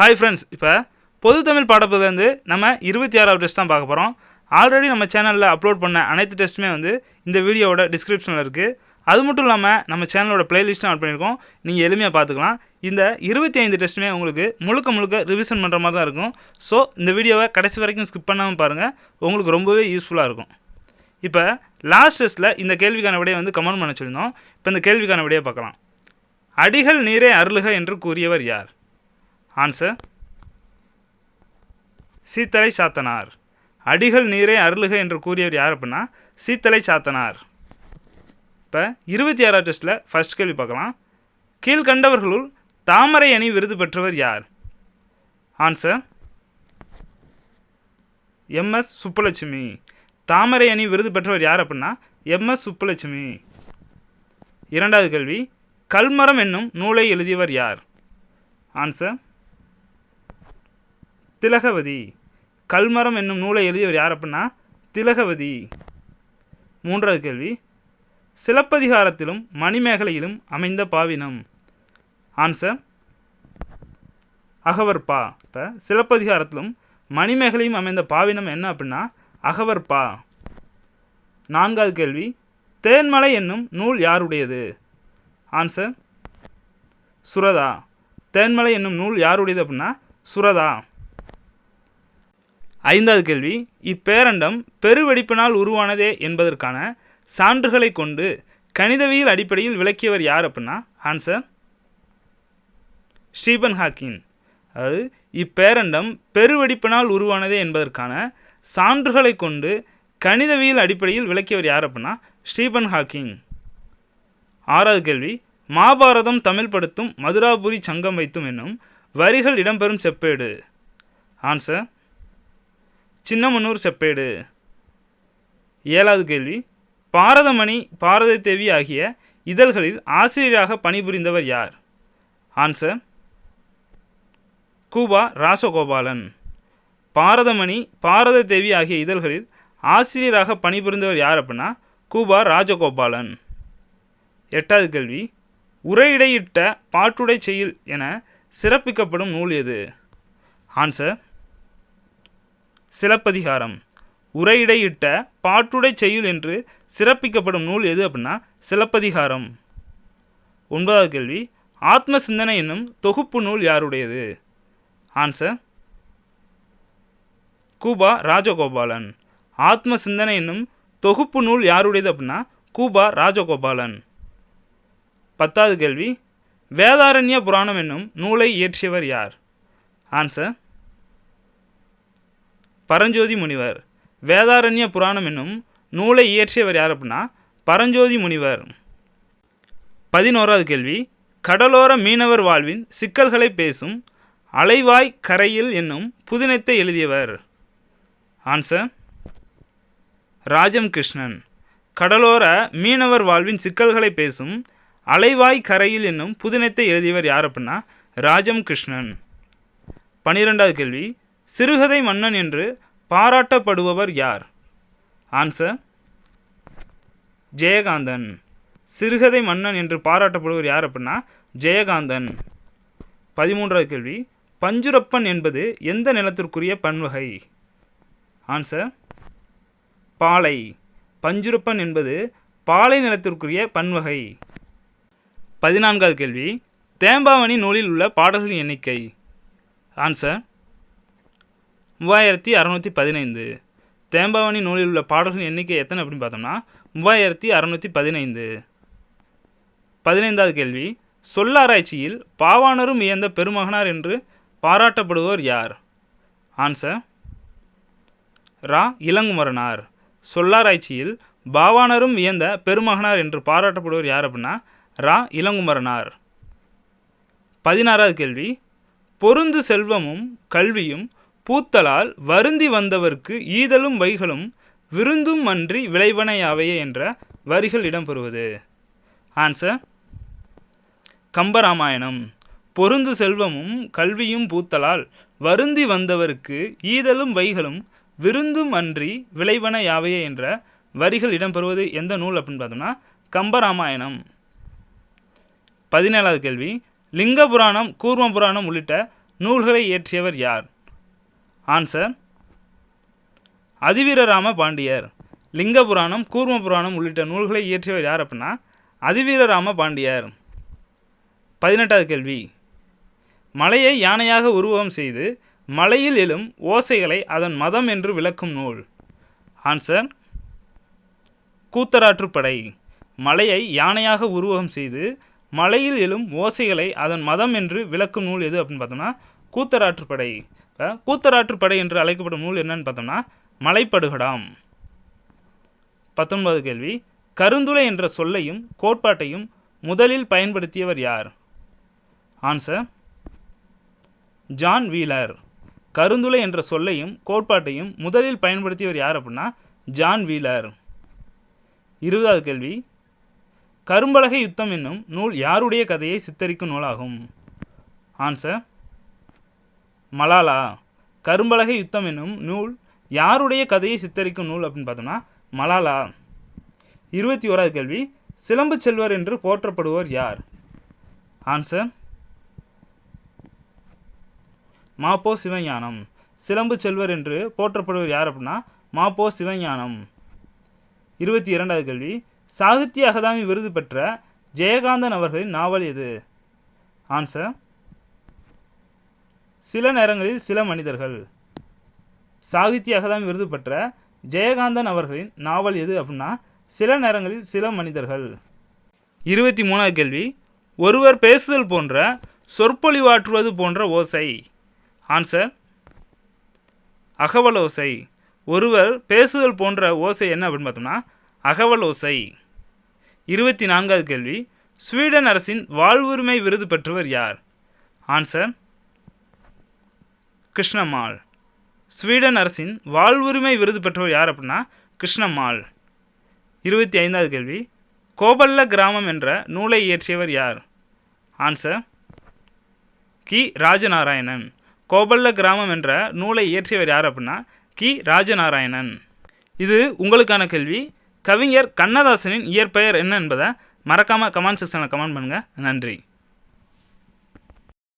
Hi friends இப்போ பொது தமிழ் பாடப்புலேருந்து நம்ம இருபத்தி ஆறாவது டெஸ்ட் தான் பார்க்க போகிறோம் ஆல்ரெடி நம்ம சேனலில் அப்லோட் பண்ண அனைத்து டெஸ்ட்டுமே வந்து இந்த வீடியோவோட டிஸ்கிரிப்ஷனில் இருக்குது அது மட்டும் இல்லாமல் நம்ம சேனலோட பிளேலிஸ்ட்டும் ஆட் பண்ணியிருக்கோம். நீங்கள் எளிமையாக பார்த்துக்கலாம். இந்த இருபத்தி ஐந்து டெஸ்ட்டுமே உங்களுக்கு முழுக்க முழுக்க ரிவிஷன் பண்ணுற மாதிரி தான் இருக்கும். ஸோ இந்த வீடியோவை கடைசி வரைக்கும் ஸ்கிப் பண்ணாமல் பாருங்கள் உங்களுக்கு ரொம்பவே யூஸ்ஃபுல்லாக இருக்கும். இப்போ லாஸ்ட் டெஸ்ட்டில் இந்த கேள்விக்கான விடையை வந்து கமெண்ட் பண்ண சொல்லியிருந்தோம். இப்போ இந்த கேள்விக்கான விடையை பார்க்கலாம். அடிகள் நீரே அருளுக என்று கூறியவர் யார்? ஆன்சர் சீத்தலை சாத்தனார். அடிகள் நீரே அருளுக என்று கூறியவர் யார் அப்படின்னா சீத்தலை சாத்தனார். இப்போ இருபத்தி ஆறாவது டெஸ்ட்டில் ஃபஸ்ட் கேள்வி பார்க்கலாம். கீழ்கண்டவர்களுள் தாமரை அணி விருது பெற்றவர் யார்? Answer MS Subbulakshmi. தாமரை அணி விருது பெற்றவர் யார் அப்படின்னா எம்எஸ் சுப்புலட்சுமி. இரண்டாவது கேள்வி கல்மரம் என்னும் நூலை எழுதியவர் யார்? ஆன்சர் திலகவதி. கல்மரம் என்னும் நூலை எழுதியவர் யார் அப்படின்னா திலகவதி. மூன்றாவது கேள்வி. சிலப்பதிகாரத்திலும் மணிமேகலையிலும் அமைந்த பாவினம். ஆன்சர் அகவர்பா இப்போ சிலப்பதிகாரத்திலும் மணிமேகலையும் அமைந்த பாவினம் என்ன அப்படின்னா அகவர்பா நான்காவது கேள்வி. தேன்மலை என்னும் நூல் யாருடையது? ஆன்சர் சுரதா. தேன்மலை என்னும் நூல் யாருடையது அப்படின்னா சுரதா. ஐந்தாவது கேள்வி இப்பேரண்டம் பெருவெடிப்பினால் உருவானதே என்பதற்கான சான்றுகளை கொண்டு கணிதவியல் அடிப்படையில் விளக்கியவர் யார் அப்படின்னா ஆன்சர் ஸ்டீபன் ஹாக்கின் அதாவது இப்பேரண்டம் பெருவெடிப்பினால் உருவானதே என்பதற்கான சான்றுகளை கொண்டு கணிதவியல் அடிப்படையில் விளக்கியவர் யார் அப்படின்னா ஸ்டீபன் ஹாக்கிங். ஆறாவது கேள்வி மாபாரதம் தமிழ் படுத்தும் மதுராபுரி சங்கம் வைத்தும் என்னும் வரிகள் இடம்பெறும் செப்பேடு. ஆன்சர் சின்னமனூர் செப்பேடு. ஏழாவது கேள்வி. பாரதமணி பாரத தேவி ஆகிய இதழ்களில் ஆசிரியராக பணிபுரிந்தவர் யார்? ஆன்சர் கூபா ராசகோபாலன். பாரதமணி பாரத தேவி ஆகிய இதழ்களில் ஆசிரியராக பணிபுரிந்தவர் யார் அப்படின்னா கூபா ராஜகோபாலன். எட்டாவது கேள்வி. உரையிடையிட்ட பாட்டுடை செயல் என சிறப்பிக்கப்படும் நூல் எது? ஆன்சர் சிலப்பதிகாரம். உரையிடையிட்ட பாட்டுடை செய்யுள் என்று சிறப்பிக்கப்படும் நூல் எது அப்படின்னா சிலப்பதிகாரம். ஒன்பதாவது கேள்வி ஆத்ம சிந்தனை என்னும் தொகுப்பு நூல் யாருடையது? ஆன்சர் கூபா ராஜகோபாலன். ஆத்ம சிந்தனை என்னும் தொகுப்பு நூல் யாருடையது அப்படின்னா கூபா ராஜகோபாலன். பத்தாவது கேள்வி வேதாரண்ய புராணம் என்னும் நூலை இயற்றியவர் யார்? ஆன்சர் பரஞ்சோதி முனிவர். வேதாரண்ய புராணம் என்னும் நூலை இயற்றியவர் யார் அப்படின்னா பரஞ்சோதி முனிவர். பதினோராவது கேள்வி. கடலோர மீனவர் வாழ்வின் சிக்கல்களை பேசும் அலைவாய் கரையில் என்னும் புதினத்தை எழுதியவர். ஆன்சர் ராஜம் கிருஷ்ணன் கடலோர மீனவர் வாழ்வின் சிக்கல்களை பேசும் அலைவாய் கரையில் என்னும் புதினத்தை எழுதியவர் யார் அப்படின்னா ராஜம் கிருஷ்ணன் பனிரெண்டாவது கேள்வி. சிறுகதை மன்னன் என்று பாராட்டப்படுபவர் யார்? ஆன்சர் ஜெயகாந்தன். சிறுகதை மன்னன் என்று பாராட்டப்படுவர் யார் அப்படின்னா ஜெயகாந்தன். பதிமூன்றாவது கேள்வி. பஞ்சுரப்பன் என்பது எந்த நிலத்திற்குரிய பன்வகை? ஆன்சர் பாலை. பஞ்சுரப்பன் என்பது பாலை நிலத்திற்குரிய பன்வகை. பதினான்காவது கேள்வி. தேம்பாவணி நூலில் உள்ள பாடல்களின் எண்ணிக்கை. ஆன்சர் மூவாயிரத்தி அறநூற்றி பதினைந்து. தேம்பாவணி நூலில் உள்ள பாடல்களின் எண்ணிக்கை எத்தனை அப்படின்னு பார்த்தோம்னா மூவாயிரத்தி அறநூற்றி பதினைந்து. பதினைந்தாவது கேள்வி சொல்லாராய்ச்சியில் பாவாணரும் இயந்த பெருமகனார் என்று பாராட்டப்படுவோர் யார்? ஆன்சர் ரா. இளங்குமரனார். சொல்லாராய்ச்சியில் பாவாணரும் இயந்த பெருமகனார் என்று பாராட்டப்படுவோர் யார் அப்படின்னா ரா. இளங்குமரனார். பதினாறாவது கேள்வி பொருந்து செல்வமும் கல்வியும் பூத்தலால் வருந்தி வந்தவர்க்கு ஈதலும் வைகளும் விருந்தும் அன்றி விளைவனையாவையே என்ற வரிகள் இடம்பெறுவது. ஆன்சர் கம்பராமாயணம். பொருந்து செல்வமும் கல்வியும் பூத்தலால் வருந்தி வந்தவர்க்கு ஈதலும் வைகளும் விருந்தும் அன்றி விளைவன யாவையே என்ற வரிகள் இடம்பெறுவது எந்த நூல் அப்படின்னு பார்த்தோம்னா கம்பராமாயணம். பதினேழாவது கேள்வி. லிங்க புராணம் கூர்ம புராணம் உள்ளிட்ட நூல்களை இயற்றியவர் யார்? ஆன்சர் அதிவீரராம பாண்டியர் லிங்க புராணம் கூர்ம புராணம் உள்ளிட்ட நூல்களை இயற்றியவர் யார் அப்படின்னா அதிவீரராம பாண்டியர் பதினெட்டாவது கேள்வி. மலையை யானையாக உருவகம் செய்து மலையில் எழும் ஓசைகளை அதன் மதம் என்று விளக்கும் நூல். ஆன்சர் கூத்தராற்றுப்படை. மலையை யானையாக உருவகம் செய்து மலையில் எழும் ஓசைகளை அதன் மதம் என்று விளக்கும் நூல் எது அப்படின்னு பார்த்தோம்னா கூத்தராற்றுப்படை. கூத்தராற்றுப்படை என்று அழைக்கப்படும் நூல் என்னன்னு பார்த்தோம்னா மலைப்படுகடாம். பத்தொன்பது கேள்வி. கருந்துளை என்ற சொல்லையும் கோட்பாட்டையும் முதலில் பயன்படுத்தியவர் யார்? ஆன்சர் ஜான் வீலர் கருந்துளை என்ற சொல்லையும் கோட்பாட்டையும் முதலில் பயன்படுத்தியவர் யார் அப்படின்னா ஜான் வீலர் இருபதாவது கேள்வி. கரும்பலகை யுத்தம் என்னும் நூல் யாருடைய கதையை சித்தரிக்கும் நூலாகும்? ஆன்சர் மலாலா கரும்பலகை யுத்தம் என்னும் நூல் யாருடைய கதையை சித்தரிக்கும் நூல் அப்படின்னு பார்த்தோம்னா மலாலா. இருபத்தி ஓராவது கேள்வி சிலம்பு செல்வர் என்று போற்றப்படுவோர் யார்? ஆன்சர் மாப்போ சிவஞானம். சிலம்பு செல்வர் என்று போற்றப்படுவர் யார் அப்படின்னா மாப்போ சிவஞானம். இருபத்தி இரண்டாவது கேள்வி சாகித்ய அகாதமி விருது பெற்ற ஜெயகாந்தன் அவர்களின் நாவல் எது? ஆன்சர் சில நேரங்களில் சில மனிதர்கள். சாகித்ய அகாதமி விருது பெற்ற ஜெயகாந்தன் அவர்களின் நாவல் எது அப்படின்னா சில நேரங்களில் சில மனிதர்கள். இருபத்தி மூணாவது கேள்வி ஒருவர் பேசுதல் போன்ற சொற்பொழிவாற்றுவது போன்ற ஓசை. ஆன்சர் அகவல் ஓசை. ஒருவர் பேசுதல் போன்ற ஓசை என்ன அப்படின்னு பார்த்தோம்னா அகவல் ஓசை. இருபத்தி நான்காவது கேள்வி ஸ்வீடன் அரசின் வாழ்வுரிமை விருது பெற்றவர் யார்? ஆன்சர் கிருஷ்ணம்மாள். ஸ்வீடன் அரசின் வாழ்வுரிமை விருது பெற்றவர் யார் அப்படின்னா கிருஷ்ணம்மாள். இருபத்தி ஐந்தாவது கேள்வி. கோபல்ல கிராமம் என்ற நூலை இயற்றியவர் யார்? ஆன்சர் கி. ராஜநாராயணன். கோபல்ல கிராமம் என்ற நூலை இயற்றியவர் யார் அப்படின்னா கி. ராஜநாராயணன். இது உங்களுக்கான கேள்வி. கவிஞர் கண்ணதாசனின் இயற்பெயர் என்ன என்பதை மறக்காமல் கமெண்ட் செக்ஷனில் கமெண்ட் பண்ணுங்கள் நன்றி.